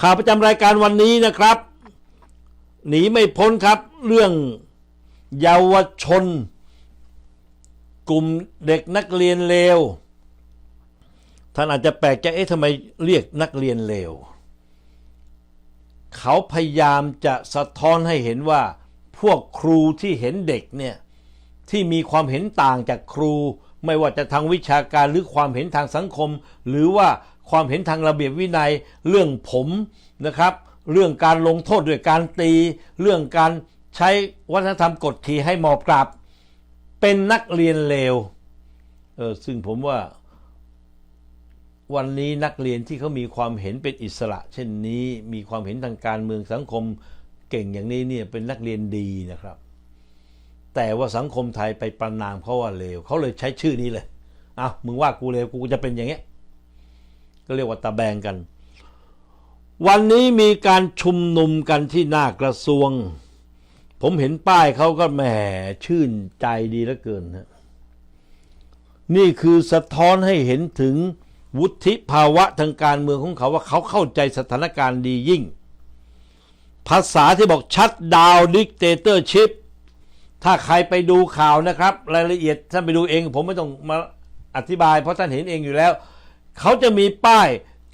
ข่าวประจำรายการวันนี้นะครับ หนีไม่พ้นครับ เรื่องเยาวชน กลุ่มเด็กนักเรียนเลวท่านอาจจะแปลกใจเอ๊ะทำไมเรียกนักเรียนเลวเขาพยายามจะสะท้อนให้เห็นว่า พวกครูที่เห็นเด็กเนี่ยที่มีความเห็นต่างจากครู ไม่ว่าจะทางวิชาการหรือความเห็นทางสังคม หรือว่า ความเห็นทางระเบียบวินัยเรื่องผมนะครับ เรื่องการลงโทษด้วยการตี เรื่องการใช้วัฒนธรรมกดขี่ให้หมอบกราบ เป็นนักเรียนเลวเออซึ่งผมว่าวันนี้นักเรียนที่เขามีความเห็นเป็นอิสระ เช่นนี้มีความเห็นทางการเมืองสังคมเก่งอย่างนี้เนี่ยเป็นนักเรียนดีนะครับ แต่ว่าสังคมไทยไปประนามเขาว่าเลวเขาเลยใช้ชื่อนี้เลยเอ้ามึงว่ากูเลวกูจะเป็นอย่างเงี้ย ก็เรียกว่าตะแบงกัน วันนี้มีการชุมนุมกันที่หน้ากระทรวง ผมเห็นป้ายเขาก็แหมชื่นใจดีเหลือเกินฮะนี่คือสะท้อนให้เห็นถึงวุฒิภาวะทางการเมืองของเขาว่าเขาเข้าใจสถานการณ์ดียิ่ง ภาษาที่บอกชัดดาวดิกเตเตอร์ชิพถ้าใครไปดูข่าวนะครับ รายละเอียดท่านไปดูเอง ผมไม่ต้องมาอธิบายเพราะท่านเห็นเองอยู่แล้ว เขาจะมีป้าย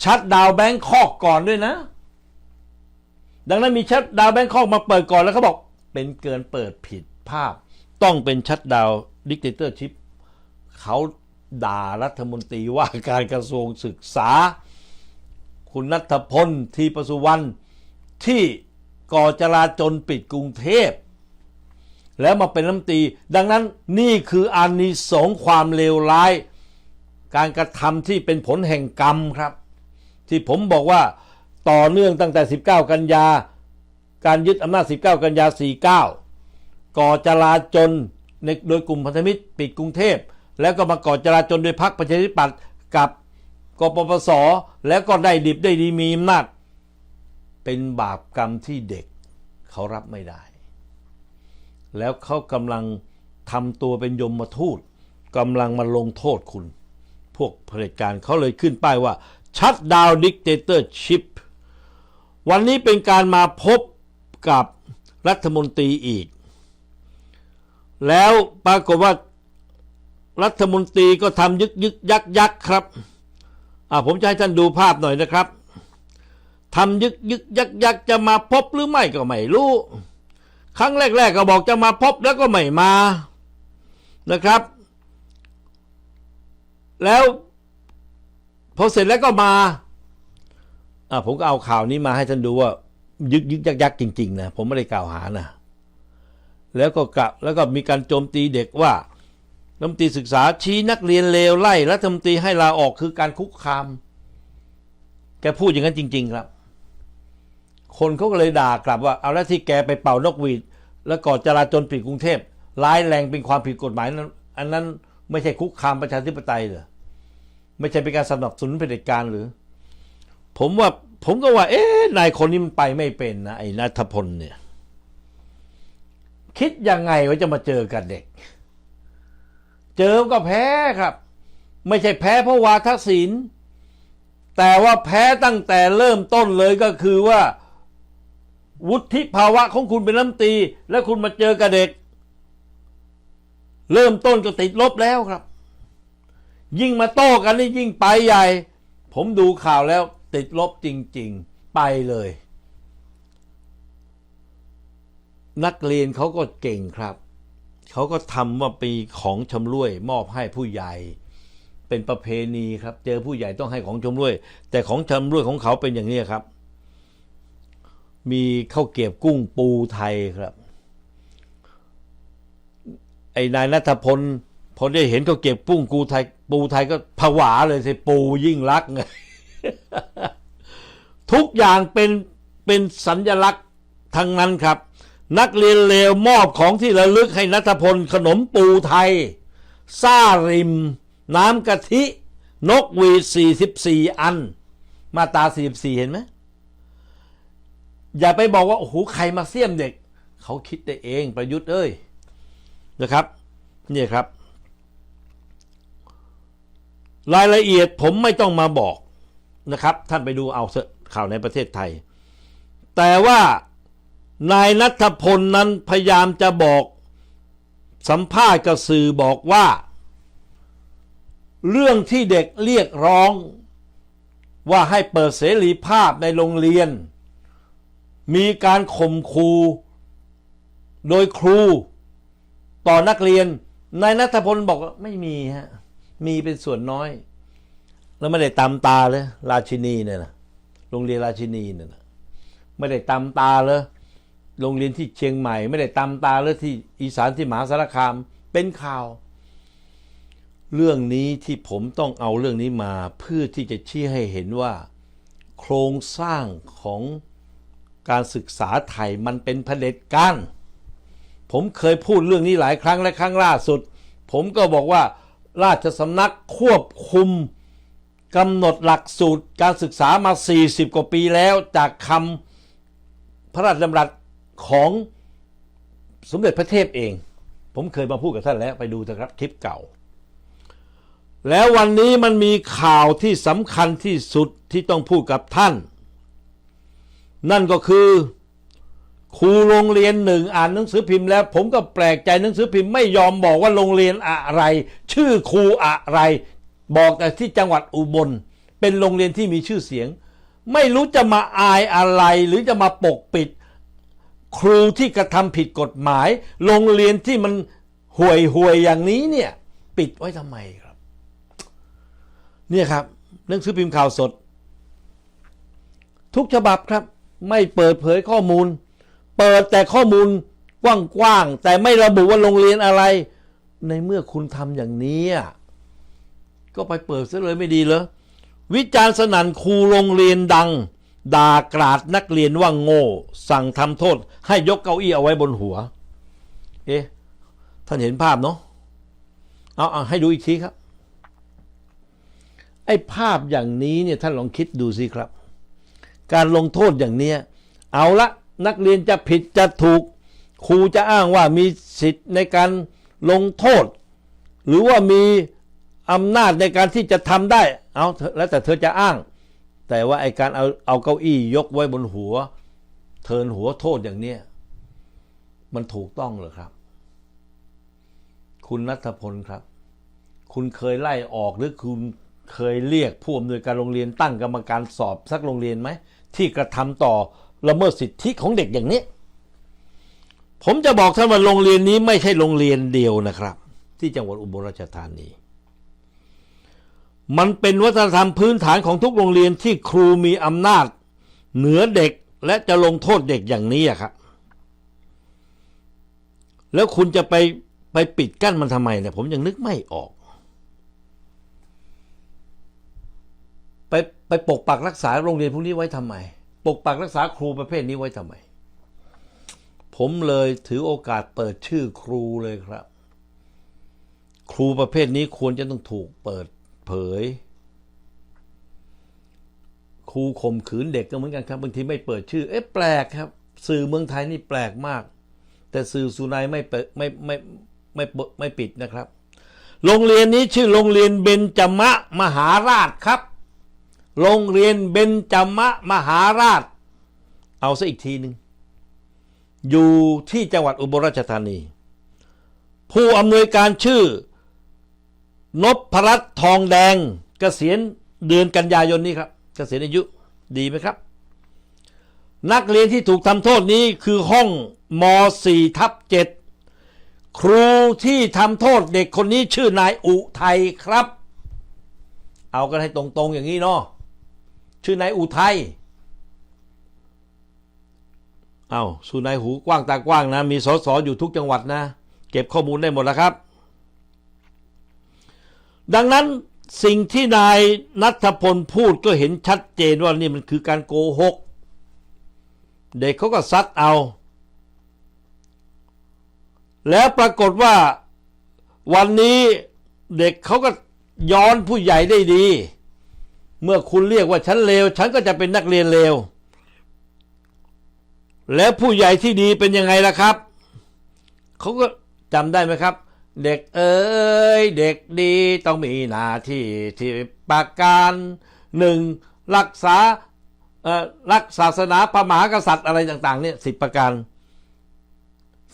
ชัดดาวแบงคอกก่อนด้วยนะ ดังนั้นมีชัดดาวแบงคอกมาเปิดก่อนแล้วเขาบอกเป็นเกินเปิดผิดภาพ ต้องเป็นชัดดาวดิกเตเตอร์ชิพเขาด่ารัฐมนตรีว่าการกระทรวงศึกษา คุณนัทพลทีประสุวรรณที่ก่อจราจนปิดกรุงเทพ แล้วมาเป็นรัฐมนตรี ดังนั้นนี่คืออานิสงส์ความเลวร้าย การกระทำที่เป็นผลแห่งกรรมครับ ที่ผมบอกว่าต่อเนื่องตั้งแต่ 19 กันยา การยึดอำนาจ 19 กันยา 49 ก่อจราจนโดยกลุ่มพันธมิตรปิดกรุงเทพ แล้วก็มาก่อจราจนโดยพรรคประชาธิปัตย์กับกปปส แล้วก็ได้ดิบได้ดีมีอำนาจเป็นบาปกรรมที่เด็กเขารับไม่ได้ แล้วเขากำลังทำตัวเป็นยมมาทูตกำลังมาลงโทษคุณ วกเผด็จการเขาเลยขึ้นป้ายว่าชัดดาวดิกเตเตอร์ชิพวันนี้เป็นการมาพบกับรัฐมนตรีอีก แล้วปรากฏว่ารัฐมนตรีก็ทำยึกยึกยักยักครับผมจะให้ท่านดูภาพหน่อยนะครับทำยึกยึกยักยักจะมาพบหรือไม่ก็ไม่รู้ ครั้งแรก ๆ ก็บอกจะมาพบแล้วก็ไม่มานะครับ แล้วพอเสร็จแล้วก็มาอ่าผมก็เอาข่าวนี้มาให้ท่านดูว่า ยึกยึกยักยักจริงๆนะผมไม่ได้กล่าวหานะแล้วก็กะแล้วก็มีการโจมตีเด็กว่ารัฐมนตรีศึกษาชี้นักเรียนเลวไล่รัฐมนตรีให้ลาออกคือการคุกคาม แกพูดอย่างนั้นจริง ๆ ครับ คนเขาก็เลยด่ากลับว่า เอาแล้วที่แกไปเป่านกหวีด แล้วก่อจราจนปิดกรุงเทพร้ายแรงเป็นความผิดกฎหมายนั้น อันนั้นไม่ใช่คุกคามประชาธิปไตยเหรอ ไม่ใช่เป็นการสนับสนุนเผด็จการหรือ ผมว่าผมก็ว่า เอ๊ะนายคนนี้มันไปไม่เป็นนะไอ้นัทพลเนี่ย คิดยังไงว่าจะมาเจอกันเด็ก เจอก็แพ้ครับ ไม่ใช่แพ้เพราะวาทศิลป์แต่ว่าแพ้ตั้งแต่เริ่มต้นเลยก็คือว่า วุฒิภาวะของคุณเป็นรัมตี และคุณมาเจอกับเด็ก เริ่มต้นก็ติดลบแล้วครับ ยิ่งมาโต้กันนี่ยิ่งไปใหญ่ ผมดูข่าวแล้วติดลบจริง ๆ ไปเลย นักเรียนเขาก็เก่งครับ เขาก็ทำว่าปีของชำร่วย มอบให้ผู้ใหญ่ เป็นประเพณีครับ เจอผู้ใหญ่ต้องให้ของชำร่วย แต่ของชำร่วยของเขาเป็นอย่างนี้ครับ มีข้าวเกรียบกุ้งปูไทยครับ ไอ้นายนัทพล พอได้เห็นเขาเกรียบกุ้งกูไทยปูไทยก็ผวาเลยสิปูยิ่งรักไงทุกอย่างเป็นเป็นสัญลักษณ์ทั้งนั้นครับ นักเรียนเลวมอบของที่ระลึกให้นัทพลขนมปูไทยซ่าริม น้ำกะทิ นกวีด44 อัน มาตรา44 เห็นไหมอย่าไปบอกว่า โอ้โห ใครมาเสี่ยมเด็ก เขาคิดได้เองประยุทธ์เอ้ยนะครับ นี่ครับ รายละเอียดผมไม่ต้องมาบอกนะครับ ท่านไปดูเอาเถอข่าวในประเทศไทย แต่ว่านายนัทพลนั้นพยายามจะบอกสัมภาษณ์กับสื่อบอกว่า เรื่องที่เด็กเรียกร้องว่าให้เปิดเสรีภาพในโรงเรียน มีการข่มขู่โดยครูต่อนักเรียนนายนัทพลบอกว่าไม่มีฮะ มีเป็นส่วนน้อย แล้วไม่ได้ตามตาเลยราชินีเนี่ยนะโรงเรียนราชินีเนี่ยนะไม่ได้ตามตาเลยโรงเรียนที่เชียงใหม่ ไม่ได้ตามตาเลยที่อีสานที่มหาสารคามเป็นข่าว เรื่องนี้ที่ผมต้องเอาเรื่องนี้มาเพื่อที่จะชี้ให้เห็นว่า โครงสร้างของการศึกษาไทยมันเป็นเผด็จการผมเคยพูดเรื่องนี้หลายครั้งและครั้งล่าสุด ผมก็บอกว่า ราชสำนักควบคุมกำหนดหลักสูตรการศึกษามา 40 กว่าปีแล้ว จากคำพระราชดำรัสของสมเด็จพระเทพเอง ผมเคยมาพูดกับท่านแล้วไปดูเถอะครับคลิปเก่า แล้ววันนี้มันมีข่าวที่สำคัญที่สุดที่ต้องพูดกับท่าน นั่นก็คือ ครูโรงเรียนหนึ่งอ่านหนังสือพิมพ์แล้ว ผมก็แปลกใจหนังสือพิมพ์ไม่ยอมบอกว่าโรงเรียนอะไร ชื่อครูอะไร บอกแต่ที่จังหวัดอุบล เป็นโรงเรียนที่มีชื่อเสียง ไม่รู้จะมาอายอะไรหรือจะมาปกปิด ครูที่กระทำผิดกฎหมาย โรงเรียนที่มันห่วยห่วยอย่างนี้เนี่ย ปิดไว้ทำไมครับ เนี่ยครับหนังสือพิมพ์ข่าวสด ทุกฉบับครับ ไม่เปิดเผยข้อมูล เปิดแต่ข้อมูลกว้างๆแต่ไม่ระบุว่าโรงเรียนอะไร ในเมื่อคุณทำอย่างนี้ก็ไปเปิดซะเลยไม่ดีเหรอวิจารณ์สนั่นครูโรงเรียนดังด่ากราดนักเรียนว่าโง่ สั่งทำโทษ ให้ยกเก้าอี้เอาไว้บนหัว เอ๊ะท่านเห็นภาพเนาะเอาเอาให้ดูอีกทีครับ ไอ้ภาพอย่างนี้เนี่ยท่านลองคิดดูสิครับ การลงโทษอย่างเนี้ยเอาละ นักเรียนจะผิดจะถูก ครูจะอ้างว่ามีสิทธิ์ในการลงโทษ หรือว่ามีอำนาจในการที่จะทำได้ เอาแล้วแต่เธอจะอ้าง แต่ว่าไอการเอาเอาเก้าอี้ยกไว้บนหัว เทินหัวโทษอย่างเนี้ยมันถูกต้องหรือครับ คุณนัทพลครับ คุณเคยไล่ออกหรือคุณเคยเรียกผู้อำนวยการโรงเรียนตั้งกรรมการสอบสักโรงเรียนไหมที่กระทำต่อ ละเมิดสิทธิของเด็กอย่างนี้ ผมจะบอกท่านว่าโรงเรียนนี้ไม่ใช่โรงเรียนเดียวนะครับ ที่จังหวัดอุบลราชธานี มันเป็นวัฒนธรรมพื้นฐานของทุกโรงเรียนที่ครูมีอำนาจ เหนือเด็กและจะลงโทษเด็กอย่างนี้อะครับ แล้วคุณจะไปไปปิดกั้นมันทำไมเนี่ยผมยังนึกไม่ออก ไปไปปกปักรักษาโรงเรียนพวกนี้ไว้ทำไม ปกปักรักษาครูประเภทนี้ไว้ทำไม ผมเลยถือโอกาสเปิดชื่อครูเลยครับ ครูประเภทนี้ควรจะต้องถูกเปิดเผย ครูข่มขืนเด็กก็เหมือนกันครับบางทีไม่เปิดชื่อ เอ๊ะแปลกครับ สื่อเมืองไทยนี่แปลกมาก แต่สื่อสุนัยไม่เปิดไม่ไม่ไม่ไม่ไม่ปิดนะครับ โรงเรียนนี้ชื่อโรงเรียนเบญจมะมหาราชครับ โรงเรียนเบญจมะมหาราช เอาซะอีกทีหนึ่งอยู่ที่จังหวัดอุบลราชธานี ผู้อำนวยการชื่อนพรัตน์ทองแดงเกษียณเดือนกันยายนนี้ครับเกษียณอายุดีไหมครับ นักเรียนที่ถูกทำโทษนี้คือห้องม .4 ทับ7ครูที่ทำโทษเด็กคนนี้ชื่อนายอุทัยครับ เอากันให้ตรงๆอย่างนี้เนาะ ชื่อนายอุทัยเอาสุนายหูกว้างตากว้างนะ มีสสอยู่ทุกจังหวัดนะ เก็บข้อมูลได้หมดแล้วครับ ดังนั้นสิ่งที่นายนัทพลพูดก็เห็นชัดเจนว่านี่มันคือการโกหก เด็กเขาก็ซัดเอา แล้วปรากฏว่าวันนี้เด็กเขาก็ย้อนผู้ใหญ่ได้ดี เมื่อคุณเรียกว่าฉันเลว ฉันก็จะเป็นนักเรียนเลว แล้วผู้ใหญ่ที่ดีเป็นยังไงล่ะครับ เขาก็จำได้ไหมครับ เด็กเอ้ยเด็กดีต้องมีหน้าที่ที่ประการหนึ่งรักษาเอ่อรักศาสนาพระมหากษัตริย์อะไรต่าง ๆ เนี่ยสิบประการ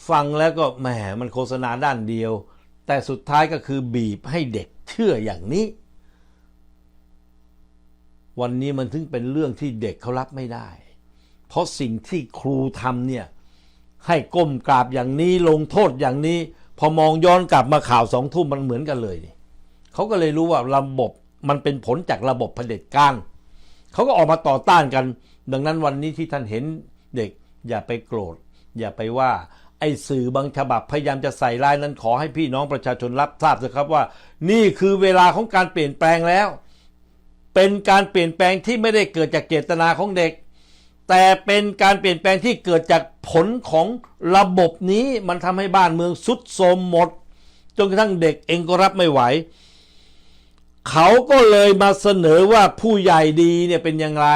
ฟังแล้วก็แหมมันโฆษณาด้านเดียว แต่สุดท้ายก็คือบีบให้เด็กเชื่ออย่างนี้ วันนี้มันถึงเป็นเรื่องที่เด็กเขารับไม่ได้ เพราะสิ่งที่ครูทำเนี่ยให้ก้มกราบอย่างนี้ลงโทษอย่างนี้ พอมองย้อนกลับมาข่าวสองทุ่มมันเหมือนกันเลยนี่เขาก็เลยรู้ว่าระบบมันเป็นผลจากระบบเผด็จการเขาก็ออกมาต่อต้านกัน ดังนั้นวันนี้ที่ท่านเห็นเด็ก อย่าไปโกรธ อย่าไปว่า ไอ้สื่อบางฉบับพยายามจะใส่ร้ายนั้นขอให้พี่น้องประชาชนรับทราบสิครับว่า นี่คือเวลาของการเปลี่ยนแปลงแล้ว เป็นการเปลี่ยนแปลงที่ไม่ได้เกิดจากเจตนาของเด็ก แต่เป็นการเปลี่ยนแปลงที่เกิดจากผลของระบบนี้มันทำให้บ้านเมืองสุดโทรมหมดจนกระทั่งเด็กเองก็รับไม่ไหว เขาก็เลยมาเสนอว่าผู้ใหญ่ดีเนี่ยเป็นอย่างไร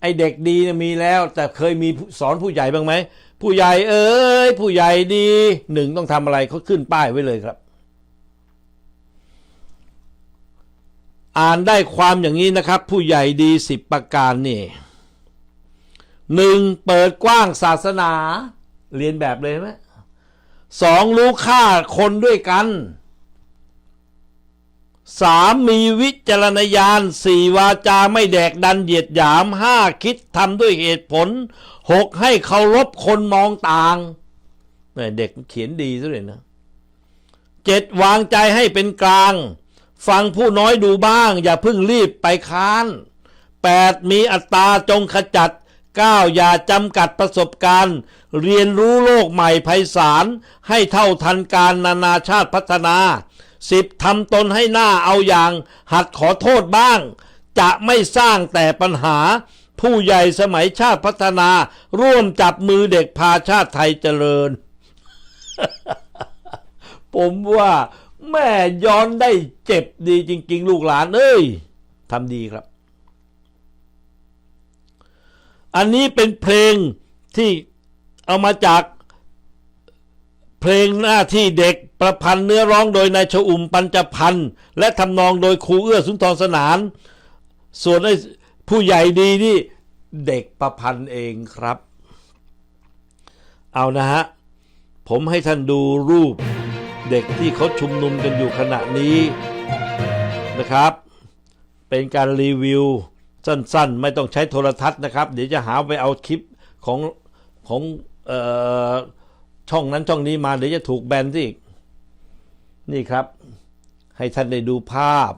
ไอเด็กดีเนี่ยมีแล้ว แต่เคยมีสอนผู้ใหญ่บ้างไหม ผู้ใหญ่เอ้ยผู้ใหญ่ดีหนึ่งต้องทำอะไรเขาขึ้นป้ายไว้เลยครับ อ่านได้ความอย่างนี้นะครับ ผู้ใหญ่ดีสิบประการนี่หนึ่งเปิดกว้างศาสนา เรียนแบบเลยไหมสองรู้ค่าคนด้วยกันสามมีวิจารณญาณสี่วาจาไม่แดกดันเหยียดหยามห้าคิดทำด้วยเหตุผลหกให้เคารพคนมองต่างเด็กเขียนดีซะเลยนะเจ็ดวางใจให้เป็นกลาง ฟังผู้น้อยดูบ้าง อย่าเพิ่งรีบไปค้านแปดมีอัตตาจงขจัดเก้าอย่าจำกัดประสบการณ์ เรียนรู้โลกใหม่ไพศาล ให้เท่าทันการนานาชาติพัฒนาสิบทำตนให้หน้าเอาอย่าง หัดขอโทษบ้าง จะไม่สร้างแต่ปัญหา ผู้ใหญ่สมัยชาติพัฒนา ร่วมจับมือเด็กพาชาติไทยเจริญ ผมว่า แม่ย้อนได้เจ็บดีจริง ๆ ลูกหลานเอ้ยทำดีครับ อันนี้เป็นเพลงที่เอามาจากเพลงหน้าที่เด็กประพันธ์เนื้อร้องโดยนายชอุ่มปัญจพันธ์และทำนองโดยครูเอื้อสุนทรสนาน ส่วนไอ้ผู้ใหญ่ดีนี่เด็กประพันธ์เองครับ เอานะฮะ ผมให้ท่านดูรูป ด็กที่เขาชุมนุมกันอยู่ขณะนี้นะครับ เป็นการรีวิวสั้นๆ ไม่ต้องใช้โทรทัศน์นะครับ เดี๋ยวจะหาไปเอาคลิปของของออช่องนั้นช่องนี้มาเดี๋ยวจะถูกแบนสิอีกนี่ครับ ให้ท่านได้ดูภาพ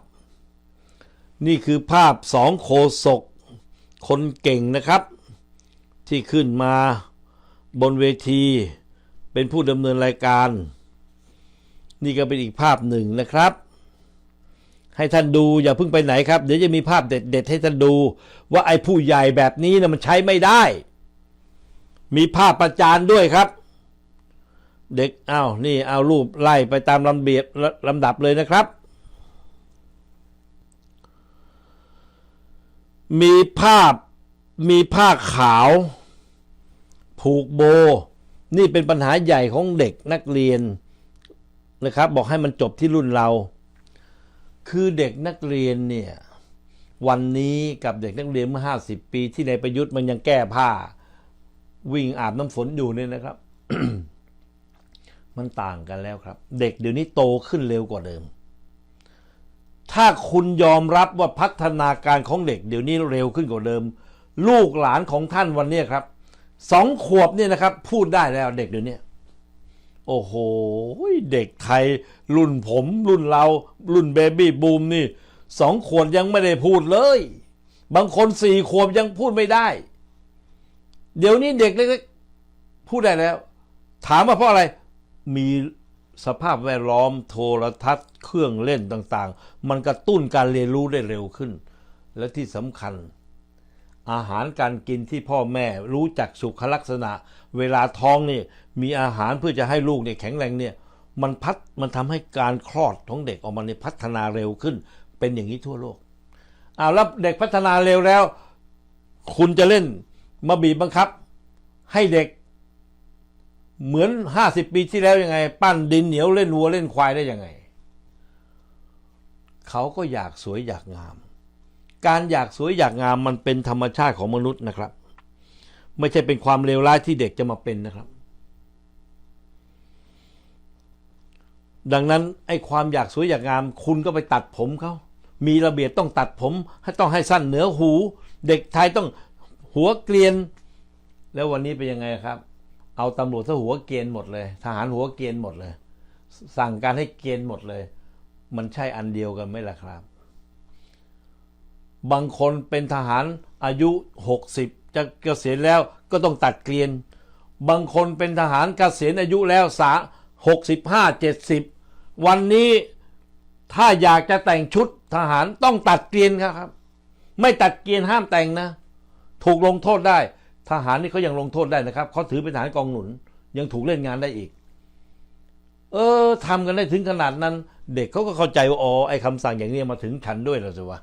นี่คือภาพสองโคศกคนเก่งนะครับ ที่ขึ้นมาบนเวที เป็นผู้ดำเนินรายการ นี่ก็เป็นอีกภาพหนึ่งนะครับ ให้ท่านดูอย่าเพิ่งไปไหนครับ เดี๋ยวจะมีภาพเด็ดๆให้ท่านดู ว่าไอ้ผู้ใหญ่แบบนี้นะมันใช้ไม่ได้ มีภาพประจานด้วยครับ เด็กเอ้านี่เอารูปไล่ไปตามลำเบียบลำดับเลยนะครับ มีภาพมีผ้าขาว ผูกโบ นี่เป็นปัญหาใหญ่ของเด็กนักเรียน นะครับ บอกให้มันจบที่รุ่นเรา คือเด็กนักเรียนเนี่ยวันนี้กับเด็กนักเรียนเมื่อห้าสิบปี ที่ในประยุทธ์มันยังแก้ผ้า วิ่งอาบน้ำฝนอยู่เนี่ยนะครับ มันต่างกันแล้วครับ เด็กเดี๋ยวนี้โตขึ้นเร็วกว่าเดิม ถ้าคุณยอมรับว่าพัฒนาการของเด็ก เดี๋ยวนี้เร็วขึ้นกว่าเดิม ลูกหลานของท่านวันนี้ครับสองขวบเนี่ยนะครับ พูดได้แล้วเด็กเดี๋ยวนี้ โอ้โห เด็กไทย รุ่นผมรุ่นเรา รุ่นเบบี้บูมนี่สองขวบยังไม่ได้พูดเลย บางคนสี่ขวบยังพูดไม่ได้ เดี๋ยวนี้เด็กเล็กๆพูดได้แล้ว ถามว่าเพราะอะไร มีสภาพแวดล้อมโทรทัศน์ เครื่องเล่นต่างๆ มันกระตุ้นการเรียนรู้ได้เร็วขึ้น และที่สำคัญ อาหารการกินที่พ่อแม่รู้จักสุขลักษณะ เวลาท้องนี่ มีอาหารเพื่อจะให้ลูกเนี่ยแข็งแรงเนี่ยมันพัดมันทำให้การคลอดของเด็กออกมาเนี่ยพัฒนาเร็วขึ้น เป็นอย่างนี้ทั่วโลกอ้าแล้วเด็กพัฒนาเร็วแล้ว คุณจะเล่นมาบีบบังคับ ให้เด็ก เหมือนห้าสิบปีที่แล้วยังไง ปั้นดินเหนียวเล่นวัวเล่นควายได้ยังไง เขาก็อยากสวยอยากงาม การอยากสวยอยากงามมันเป็นธรรมชาติของมนุษย์นะครับ ไม่ใช่เป็นความเลวร้ายที่เด็กจะมาเป็นนะครับ ดังนั้นไอ้ความอยากสวยอยากงาม คุณก็ไปตัดผมเขา มีระเบียบต้องตัดผมให้ต้องให้สั้นเหนือหู เด็กไทยต้องหัวเกลียน แล้ววันนี้เป็นยังไงครับ เอาตำรวจซะหัวเกรียนหมดเลย ทหารหัวเกรียนหมดเลย สั่งการให้เกรียนหมดเลย มันใช่อันเดียวกันไหมล่ะครับ บางคนเป็นทหารอายุ 60 จะเกษียณแล้วก็ต้องตัดเกลียน บางคนเป็นทหารเกษียณอายุแล้วสา65 70 วันนี้ถ้าอยากจะแต่งชุดทหารต้องตัดเกลียนครับ ไม่ตัดเกลียนห้ามแต่งนะ ถูกลงโทษได้ ทหารนี่เขายังลงโทษได้นะครับเขาถือเป็นทหารกองหนุน ยังถูกเล่นงานได้อีก เออทำกันได้ถึงขนาดนั้น เด็กเขาก็เข้าใจว่าอ๋อไอ้คำสั่งอย่างนี้มาถึงฉันด้วยแล้วสิวะ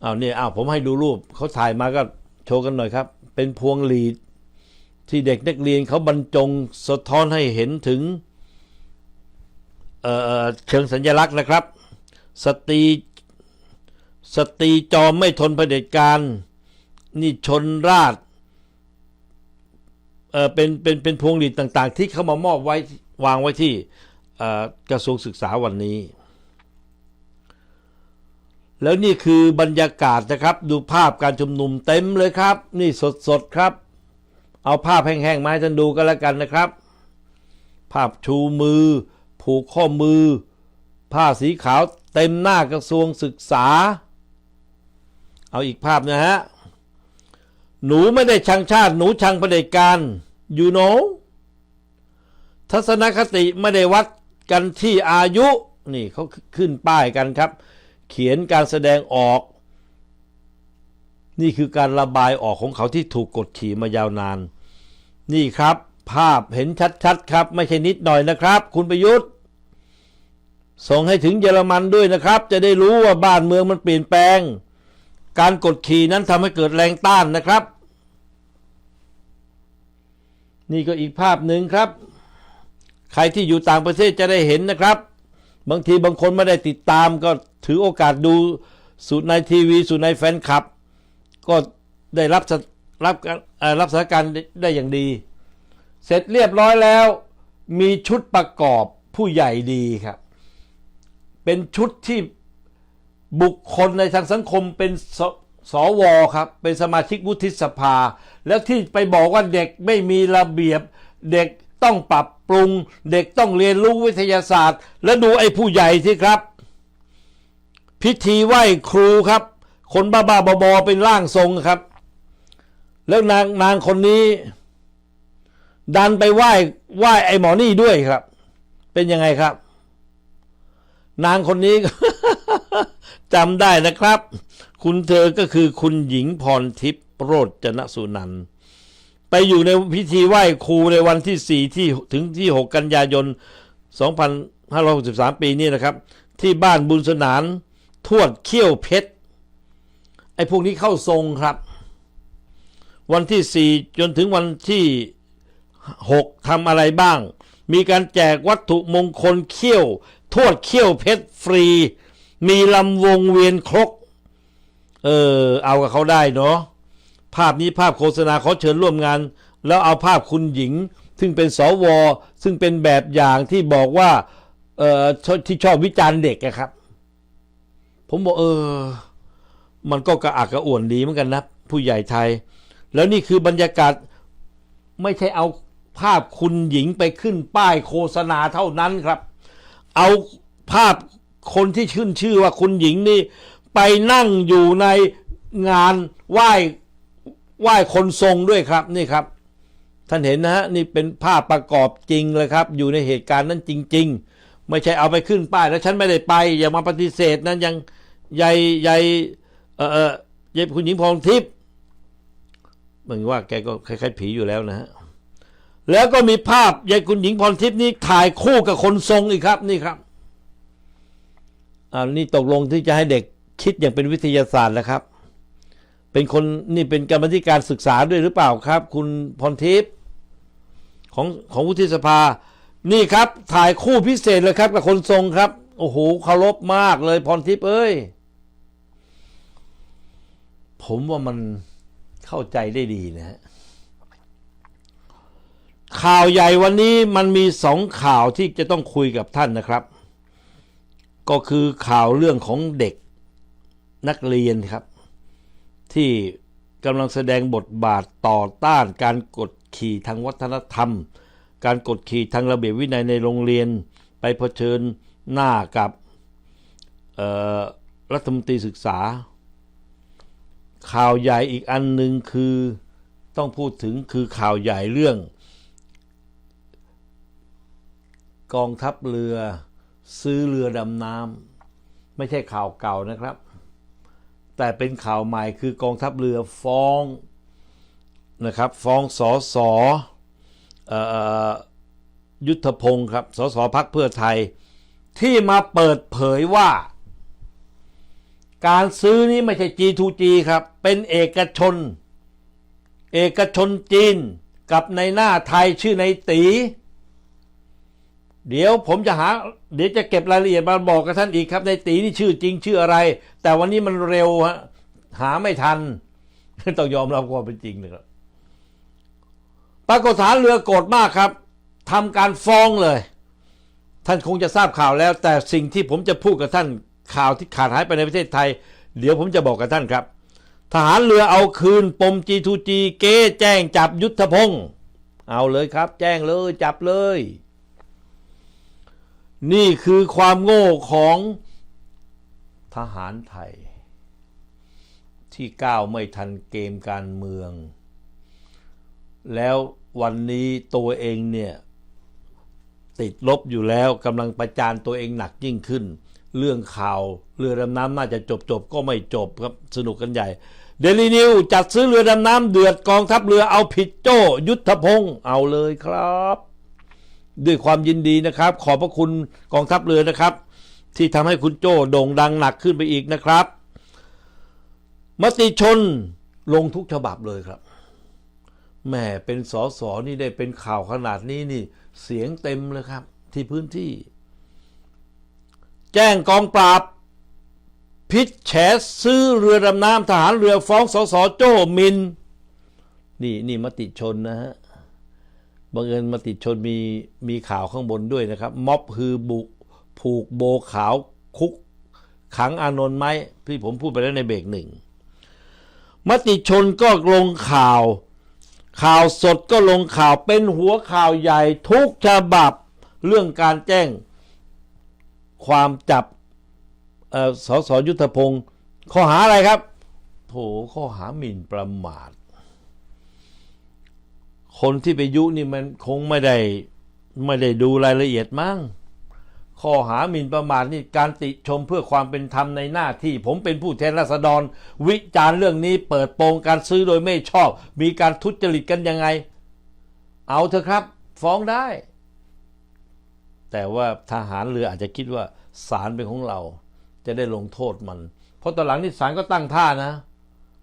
เอาเนี่ยเอาผมให้ดูรูปเขาถ่ายมาก็โชว์กันหน่อยครับ เป็นพวงหลีดที่เด็กนักเรียนเขาบรรจงสะท้อนให้เห็นถึง เออเชิงสัญลักษณ์นะครับ สตรีสตรีจอมไม่ทนเผด็จการ นี่ชนราชเออเป็นเป็นเป็นพวงหลีดต่างๆ ที่เขามามอบไว้วางไว้ที่กระทรวงศึกษาวันนี้ แล้วนี่คือบรรยากาศนะครับ ดูภาพการชุมนุมเต็มเลยครับ นี่สดๆครับ เอาภาพแห้งๆมาให้ท่านดูกันแล้วกันนะครับ ภาพชูมือ ผูกข้อมือ ผ้าสีขาวเต็มหน้ากระทรวงศึกษา เอาอีกภาพนะฮะ หนูไม่ได้ชังชาติหนูชังประเผด็จการ you know ทัศนคติไม่ได้วัดกันที่อายุ นี่เขาขึ้นป้ายกันครับ เขียนการแสดงออก นี่คือการระบายออกของเขาที่ถูกกดขี่มายาวนาน นี่ครับ ภาพเห็นชัดๆครับ ไม่ใช่นิดหน่อยนะครับ คุณประยุทธ์ ส่งให้ถึงเยอรมันด้วยนะครับ จะได้รู้ว่าบ้านเมืองมันเปลี่ยนแปลง การกดขี่นั้นทำให้เกิดแรงต้านนะครับ นี่ก็อีกภาพหนึ่งครับ ใครที่อยู่ต่างประเทศจะได้เห็นนะครับ บางทีบางคนไม่ได้ติดตามก็ถือโอกาสดูสูตรในทีวีสูตรในแฟนคลับ ก็ได้รับรับรับสถานการณ์ได้อย่างดี เสร็จเรียบร้อยแล้ว มีชุดประกอบผู้ใหญ่ดีครับ เป็นชุดที่บุคคลในทางสังคมเป็นสสวครับ เป็นสมาชิกวุฒิสภา แล้วที่ไปบอกว่าเด็กไม่มีระเบียบ เด็กต้องปรับปรุง เด็กต้องเรียนรู้วิทยาศาสตร์ แล้วดูไอ้ผู้ใหญ่ที่ครับ พิธีไหว้ครูครับ คนบ้าๆบอเป็นร่างทรงครับ แล้วนางนางคนนี้ ดันไปไหว้ไหว้ไอ้หมอนี่ด้วยครับ เป็นยังไงครับ นางคนนี้จำได้นะครับ คุณเธอก็คือคุณหญิงพรทิพย์โรจนสุนันท์ไปอยู่ในพิธีไหว้ครูในวันที่ 4 ที่ถึงที่ 6 กันยายน 2563 ปีนี้นะครับ ที่บ้านบุญสนานทวดเขี้ยวเพชร ไอ้พวกนี้เข้าทรงครับ วันที่ 4 จนถึงวันที่ 6ทำอะไรบ้าง มีการแจกวัตถุมงคลเขี้ยว ทวดเขี้ยวเพชรฟรี มีลำวงเวียนครก เออ เอากับเขาได้เนาะ ภาพนี้ภาพโฆษณาเขอเชิญร่วมงาน แล้วเอาภาพคุณหญิง ซึ่งเป็นสว ซึ่งเป็นแบบอย่างที่บอกว่า เออที่ชอบวิจารณ์เด็กอะครับ ผมบอกเออ มันก็กระอักกระอ่วนดีเหมือนกันนะ ผู้ใหญ่ไทย แล้วนี่คือบรรยากาศไม่ใช่เอาภาพคุณหญิงไปขึ้นป้ายโฆษณาเท่านั้นครับ เอาภาพคนที่ชื่นชื่อว่าคุณหญิงนี่ ไปนั่งอยู่ในงานไหว้ไหว้คนทรงด้วยครับนี่ครับ ท่านเห็นนะฮะนี่เป็นภาพประกอบจริงเลยครับ อยู่ในเหตุการณ์นั้นจริง ๆ ไม่ใช่เอาไปขึ้นป้ายแล้วฉันไม่ได้ไป อย่ามาปฏิเสธนั้นยังยายยายเออเออคุณหญิงพรทิพย์เหมือนว่าแกก็คล้ายๆผีอยู่แล้วนะฮะ แล้วก็มีภาพยายคุณหญิงพรทิพย์นี่ถ่ายคู่กับคนทรงอีกครับนี่ครับอ่านี่ตกลงที่จะให้เด็กคิดอย่างเป็นวิทยาศาสตร์แล้วครับ เป็นคนนี่เป็นกรรมธิการศึกษาด้วยหรือเปล่าครับ คุณพรทิพย์ของของวุฒิสภา นี่ครับ ถ่ายคู่พิเศษเลยครับ กับคนทรงครับ โอ้โหเคารพมากเลยพรทิพย์เอ้ย ผมว่ามันเข้าใจได้ดีนะฮะ ข่าวใหญ่วันนี้มันมีสองข่าวที่จะต้องคุยกับท่านนะครับ ก็คือข่าวเรื่องของเด็กนักเรียนครับ ที่กำลังแสดงบทบาทต่อต้านการกดขี่ทางวัฒนธรรม การกดขี่ทางระเบียบวินัยในโรงเรียน ไปเผชิญหน้ากับรัฐมนตรีศึกษา ข่าวใหญ่อีกอันหนึ่งคือต้องพูดถึงคือข่าวใหญ่เรื่อง กองทัพเรือซื้อเรือดำน้ำไม่ใช่ข่าวเก่านะครับ แต่เป็นข่าวใหม่คือกองทัพเรือฟ้องนะครับฟ้องสอสออยุทธพงศ์ครับสอสอพักเพื่อไทย ที่มาเปิดเผยว่า การซื้อนี้ไม่ใช่ G2G ครับ เป็นเอกชน เอกชนจีนกับในหน้าไทยชื่อในตี เดี๋ยวผมจะหา เดี๋ยวจะเก็บรายละเอียดมาบอกกับท่านอีกครับ ในตีนี่ชื่อจริงชื่ออะไร แต่วันนี้มันเร็วฮะหาไม่ทันต้องยอมรับความเป็นจริงนะครับปรากฏฐานเรือโกรธมากครับทำการฟ้องเลย ท่านคงจะทราบข่าวแล้ว แต่สิ่งที่ผมจะพูดกับท่านข่าวที่ขาดหายไปในประเทศไทย เดี๋ยวผมจะบอกกับท่านครับ ทหารเรือเอาคืนปม G2G เก้แจ้งจับยุทธพงศ์เอาเลยครับ แจ้งเลยจับเลย นี่คือความโง่ของทหารไทย ที่ก้าวไม่ทันเกมการเมือง แล้ววันนี้ตัวเองเนี่ยติดลบอยู่แล้วกำลังประจานตัวเองหนักยิ่งขึ้น เรื่องข่าวเรือดำน้ำน่าจะจบจบก็ไม่จบครับสนุกกันใหญ่เดลีนิวจัดซื้อเรือดำน้ำเดือดกองทัพเรือเอาผิดโจ้ยุทธพงศ์เอาเลยครับ ด้วยความยินดีนะครับ ขอบพระคุณกองทัพเรือนะครับ ที่ทำให้คุณโจ้โด่งดังหนักขึ้นไปอีกนะครับ มติชนลงทุกฉบับเลยครับแหม่เป็นสอสอนี่ได้เป็นข่าวขนาดนี้นี่ เสียงเต็มเลยครับ ที่พื้นที่ แจ้งกองปราบ พิษแฉซื้อเรือดำน้ำทหารเรือฟ้องสสโจ้มิน นี่นี่มติชนนะฮะ บังเอิญมติชนมีมีข่าวข้างบนด้วยนะครับ ม็อบคือบุผูกโบขาวคุก ขังอานนท์ไหมที่ผมพูดไปแล้วในเบรกหนึ่งมติชนก็ลงข่าว ข่าวสดก็ลงข่าวเป็นหัวข่าวใหญ่ทุกฉบับเรื่องการแจ้ง ความจับสสยุทธพงศ์ข้อหาอะไรครับโถข้อหาหมิ่นประมาท คนที่ไปยุนี่มันคงไม่ได้ไม่ได้ดูรายละเอียดมั้งข้อหาหมิ่นประมาทนี่การติชมเพื่อความเป็นธรรมในหน้าที่ ผมเป็นผู้แทนราษฎร วิจารณ์เรื่องนี้เปิดโปงการซื้อโดยไม่ชอบ มีการทุจริตกันยังไง เอาเถอะครับ ฟ้องได้ แต่ว่าทหารเรืออาจจะคิดว่าศาลเป็นของเรา จะได้ลงโทษมัน เพราะตอนหลังนี่ศาลก็ตั้งท่านะ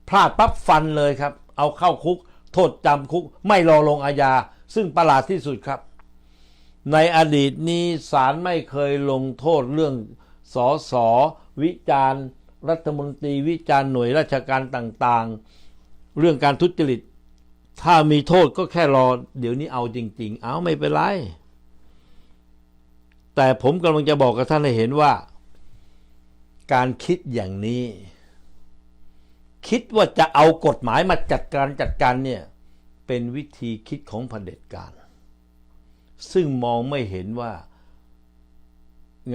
พลาดปั๊บฟันเลยครับ เอาเข้าคุก ทษจำคุกไม่รอลงอาญา ซึ่งประหลาดที่สุดครับ ในอดีตนี้ศาลไม่เคยลงโทษเรื่องสอสอวิจารณ์ รัฐมนตรีวิจารณ์หน่วยราชการต่างๆ เรื่องการทุจริต ถ้ามีโทษก็แค่รอ เดี๋ยวนี้เอาจริง ๆ เอาไม่เป็นไร แต่ผมกำลังจะบอกกับท่านให้เห็นว่า การคิดอย่างนี้ คิดว่าจะเอากฎหมายมาจัดการจัดการเนี่ยเป็นวิธีคิดของเผด็จการ ซึ่งมองไม่เห็นว่า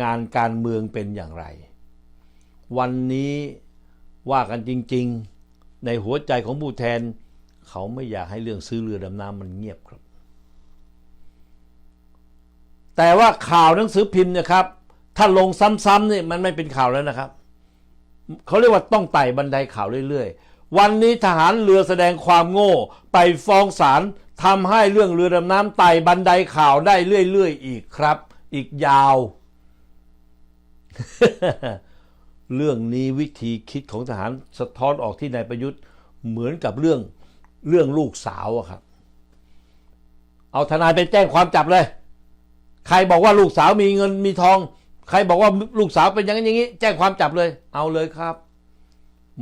งานการเมืองเป็นอย่างไร วันนี้ว่ากันจริงๆ ในหัวใจของผู้แทน เขาไม่อยากให้เรื่องซื้อเรือดำน้ำมันเงียบครับ แต่ว่าข่าวหนังสือพิมพ์นะครับ ถ้าลงซ้ำๆเนี่ยมันไม่เป็นข่าวแล้วนะครับ เขาเรียกว่าต้องไต่บันไดข่าวเรื่อยๆ วันนี้ทหารเรือแสดงความโง่ ไปฟ้องศาลทำให้เรื่องเรือดำน้ำไต่บันไดข่าวได้เรื่อยๆ อีกครับ อีกยาว เรื่องนี้วิธีคิดของทหารสะท้อนออกที่นายประยุทธ์เหมือนกับเรื่องเรื่องลูกสาวอะครับ เอาทนายไปแจ้งความจับเลย ใครบอกว่าลูกสาวมีเงินมีทอง ใครบอกว่าลูกสาวเป็นอย่างนั้นอย่างนี้ แจ้งความจับเลย เอาเลยครับ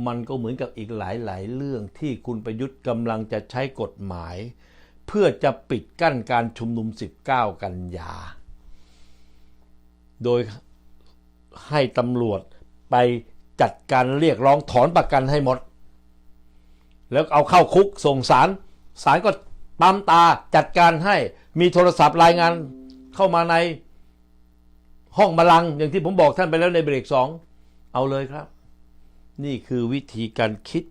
มันก็เหมือนกับอีกหลายๆ เรื่องที่คุณประยุทธ์กำลังจะใช้กฎหมาย เพื่อจะปิดกั้นการชุมนุม 19 กันยา โดยให้ตำรวจไปจัดการเรียกร้องถอนประกันให้หมด แล้วเอาเข้าคุกส่งสารสารก็ปั๊มตาจัดการให้มีโทรศัพท์รายงานเข้ามาใน ห้องบัลลังอย่างที่ผมบอกท่านไปแล้วในเบรกสองเอาเลยครับ นี่คือวิธีการคิด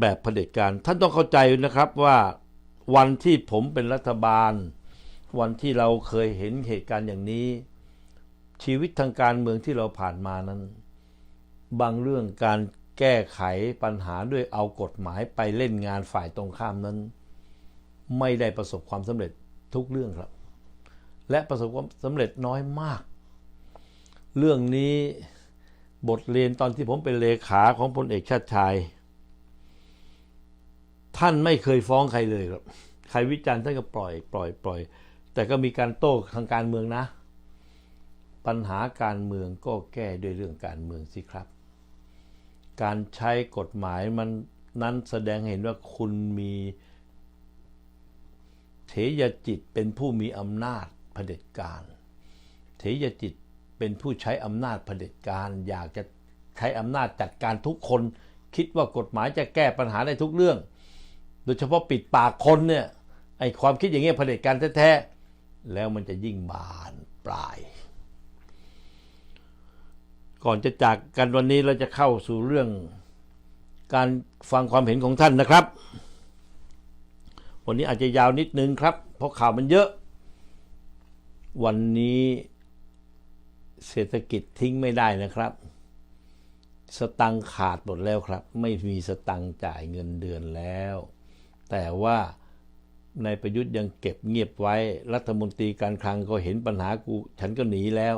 แบบเผด็จการ ท่านต้องเข้าใจนะครับว่าวันที่ผมเป็นรัฐบาล วันที่เราเคยเห็นเหตุการณ์อย่างนี้ ชีวิตทางการเมืองที่เราผ่านมานั้น บางเรื่องการแก้ไขปัญหาด้วยเอากฎหมายไปเล่นงานฝ่ายตรงข้ามนั้น ไม่ได้ประสบความสำเร็จทุกเรื่องครับ และประสบความสำเร็จน้อยมาก เรื่องนี้บทเรียนตอนที่ผมเป็นเลขาของพลเอกชาติชาย ท่านไม่เคยฟ้องใครเลยครับ ใครวิจารณ์ท่านก็ปล่อย ปล่อย ปล่อย แต่ก็มีการโต้ทางการเมืองนะ ปัญหาการเมืองก็แก้ด้วยเรื่องการเมืองสิครับ การใช้กฎหมายมันนั้นแสดงเห็นว่าคุณมีเถยจิตเป็นผู้มีอำนาจ ผด็จการเถยจิตเป็นผู้ใช้อำนาจเผด็จการ อยากจะใช้อำนาจจัดการทุกคน คิดว่ากฎหมายจะแก้ปัญหาได้ทุกเรื่อง โดยเฉพาะปิดปากคนเนี่ยไอความคิดอย่างเงี้ยเผด็จการแท้ๆแล้วมันจะยิ่งบานปลาย ก่อนจะจากกันวันนี้เราจะเข้าสู่เรื่องการฟังความเห็นของท่านนะครับ วันนี้อาจจะยาวนิดนึงครับ เพราะข่าวมันเยอะ วันนี้เศรษฐกิจทิ้งไม่ได้นะครับ สตังขาดหมดแล้วครับ ไม่มีสตังจ่ายเงินเดือนแล้ว แต่ว่าในประยุทธ์ยังเก็บเงียบไว้ รัฐมนตรีการคลังก็เห็นปัญหากู ฉันก็หนีแล้ว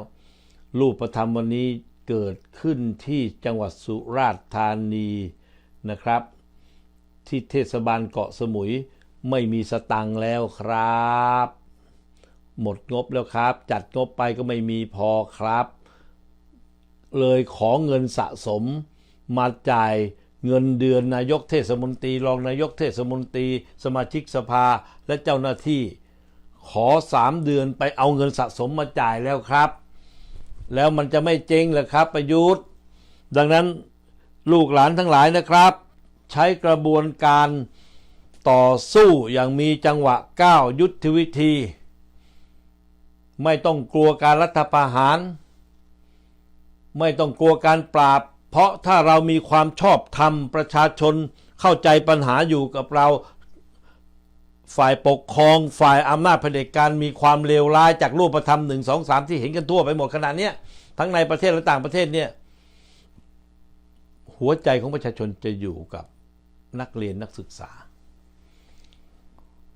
รูปธรรมวันนี้เกิดขึ้นที่จังหวัดสุราษฎร์ธานีนะครับ ที่เทศบาลเกาะสมุยไม่มีสตังแล้วครับ หมดงบแล้วครับ จัดงบไปก็ไม่มีพอครับ เลยขอเงินสะสมมาจ่ายเงินเดือนนายกเทศมนตรี รองนายกเทศมนตรี สมาชิกสภาและเจ้าหน้าที่ ขอสามเดือนไปเอาเงินสะสมมาจ่ายแล้วครับ แล้วมันจะไม่เจ๊งเหรอครับ ประยุทธ์ ดังนั้นลูกหลานทั้งหลายนะครับ ใช้กระบวนการต่อสู้อย่างมีจังหวะก้าวยุทธวิธี ไม่ต้องกลัวการรัฐประหาร ไม่ต้องกลัวการปราบ เพราะถ้าเรามีความชอบธรรมประชาชนเข้าใจปัญหาอยู่กับเรา ฝ่ายปกครองฝ่ายอำนาจเผด็จการมีความเลวร้ายจากรูปธรรมหนึ่งสองสามที่เห็นกันทั่วไปหมดขนาดนี้ทั้งในประเทศและต่างประเทศเนี่ยหัวใจของประชาชนจะอยู่กับนักเรียนนักศึกษา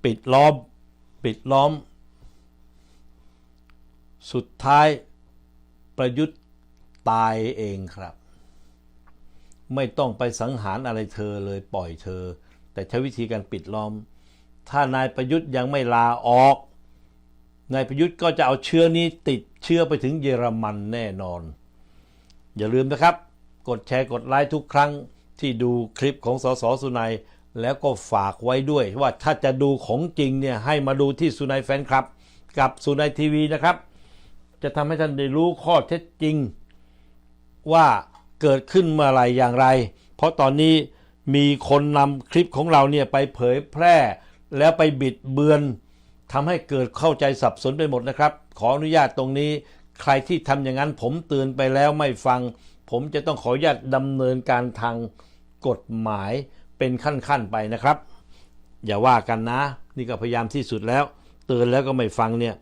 ปิดล้อมปิดล้อม สุดท้ายประยุทธ์ตายเองครับ ไม่ต้องไปสังหารอะไรเธอเลยปล่อยเธอ แต่ใช้วิธีการปิดล้อม ถ้านายประยุทธ์ยังไม่ลาออก นายประยุทธ์ก็จะเอาเชื้อนี้ติดเชื้อไปถึงเยอรมันแน่นอน อย่าลืมนะครับ กดแชร์กดไลค์ทุกครั้งที่ดูคลิปของสสสุนัยแล้วก็ฝากไว้ด้วยว่าถ้าจะดูของจริงเนี่ยให้มาดูที่สุนัยแฟนคลับ กับสุนัยทีวีนะครับ จะทำให้ท่านได้รู้ข้อเท็จจริง ว่าเกิดขึ้นเมื่อไรอย่างไร เพราะตอนนี้มีคนนำคลิปของเราเนี่ยไปเผยแพร่ แล้วไปบิดเบือนทำให้เกิดเข้าใจสับสนไปหมดนะครับ ขออนุญาตตรงนี้ ใครที่ทำอย่างนั้นผมเตือนไปแล้วไม่ฟัง ผมจะต้องขออนุญาตดำเนินการทางกฎหมายเป็นขั้นๆไปนะครับ อย่าว่ากันนะ นี่ก็พยายามที่สุดแล้ว เตือนแล้วก็ไม่ฟังเนี่ย